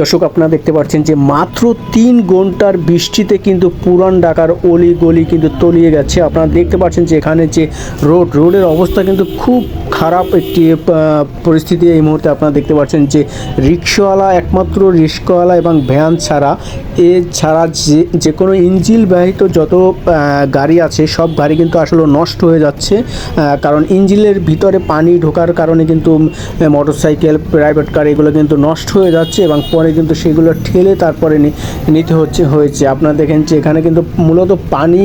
দর্শক, আপনারা দেখতে পাচ্ছেন যে মাত্র তিন ঘণ্টার বৃষ্টিতে কিন্তু পুরান ঢাকার অলি গলি কিন্তু তলিয়ে গেছে। আপনারা দেখতে পাচ্ছেন যে এখানে যে রোড, রোডের অবস্থা কিন্তু খুব খারাপ একটি পরিস্থিতি এই মুহূর্তে আপনারা দেখতে পাচ্ছেন যে রিক্সাওয়ালা একমাত্র রিক্সাওয়ালা এবং ভ্যান ছাড়া, এ ছাড়া যে যে কোনো ইঞ্জিল বাহিত যত গাড়ি আছে, সব গাড়ি কিন্তু আসলে নষ্ট হয়ে যাচ্ছে। কারণ ইঞ্জিলের ভিতরে পানি ঢোকার কারণে কিন্তু মোটরসাইকেল, প্রাইভেট কার এগুলো কিন্তু নষ্ট হয়ে যাচ্ছে এবং পরে কিন্তু সেগুলো ঠেলে তারপরে নিতে হচ্ছে, হয়েছে। আপনারা দেখেন যে এখানে কিন্তু মূলত পানি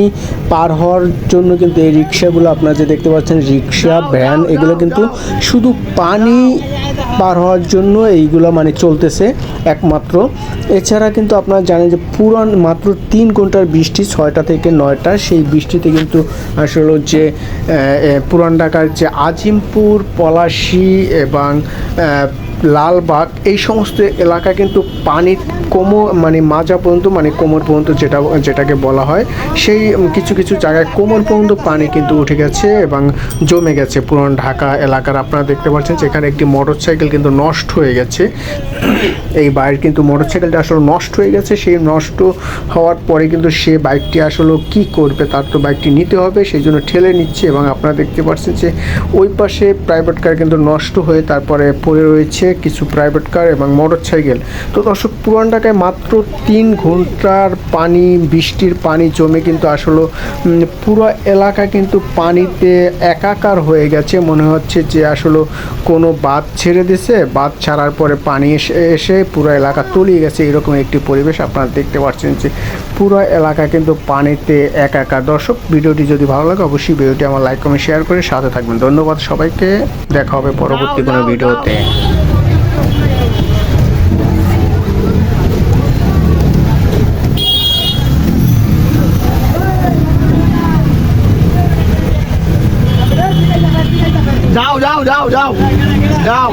পার হওয়ার জন্য কিন্তু এই রিক্সাগুলো আপনারা যে দেখতে পাচ্ছেন, রিক্সা, ভ্যান, এগুলো কিন্তু শুধু পানি পার হওয়ার জন্য এইগুলো মানে চলতেছে একমাত্র। এছাড়া কিন্তু আপনারা জানেন যে পুরান মাত্র তিন ঘণ্টার বৃষ্টি, ছয়টা থেকে নয়টা, সেই বৃষ্টিতে কিন্তু আসলে যে পুরান ঢাকার যে আজিমপুর, পলাশি এবং লালবাগ, এই সমস্ত এলাকা কিন্তু পানি কোমর মানে মাজা পর্যন্ত মানে কোমর পর্যন্ত যেটা, যেটাকে বলা হয়, সেই কিছু কিছু জায়গায় কোমর পর্যন্ত পানি কিন্তু উঠে গেছে এবং জমে গেছে পুরান ঢাকা এলাকার। আপনারা দেখতে পাচ্ছেন যেখানে একটি মোটর সাইকেল কিন্তু নষ্ট হয়ে গেছে। এই বাইক কিন্তু মোটর সাইকেলটা আসলে নষ্ট হয়ে গেছে। সেই নষ্ট হওয়ার পরে কিন্তু সে বাইকটি আসলে কি করবে, তার তো বাইকটি নিতে হবে, সেই জন্য ঠেলে নিচ্ছে এবং আপনারা দেখতে পাচ্ছেন যে ওই পাশে প্রাইভেট কার কিন্তু নষ্ট হয়ে তারপরে পড়ে রয়েছে। কিছু প্রাইভেট কার এবং মোটর সাইকেল তো দর্শক পুরান ঢাকায় মাত্র তিন ঘণ্টার পানি বৃষ্টির পানি জমে কিন্তু আসলে পুরো এলাকা কিন্তু পানিতে একাকার হয়ে গেছে। মনে হচ্ছে যে আসলে কোনো বাঁধ ছেড়ে দিছে। বাঁধ ছাড়ার পরে পানি এসে এসে পুরো এলাকা তলিয়ে গেছে। এরকম একটি পরিবেশ আপনারা দেখতে পাচ্ছেন যে পুরো এলাকা কিন্তু পানিতে একাকার। দর্শক ভিডিওটি যদি ভালো লাগে অবশ্যই ভিডিওটি আমার লাইক কমেন্ট শেয়ার করে সাথে থাকবেন। ধন্যবাদ সবাইকে। দেখা হবে পরবর্তী কোনো ভিডিওতে। যাও যাও যাও যাও। যাও।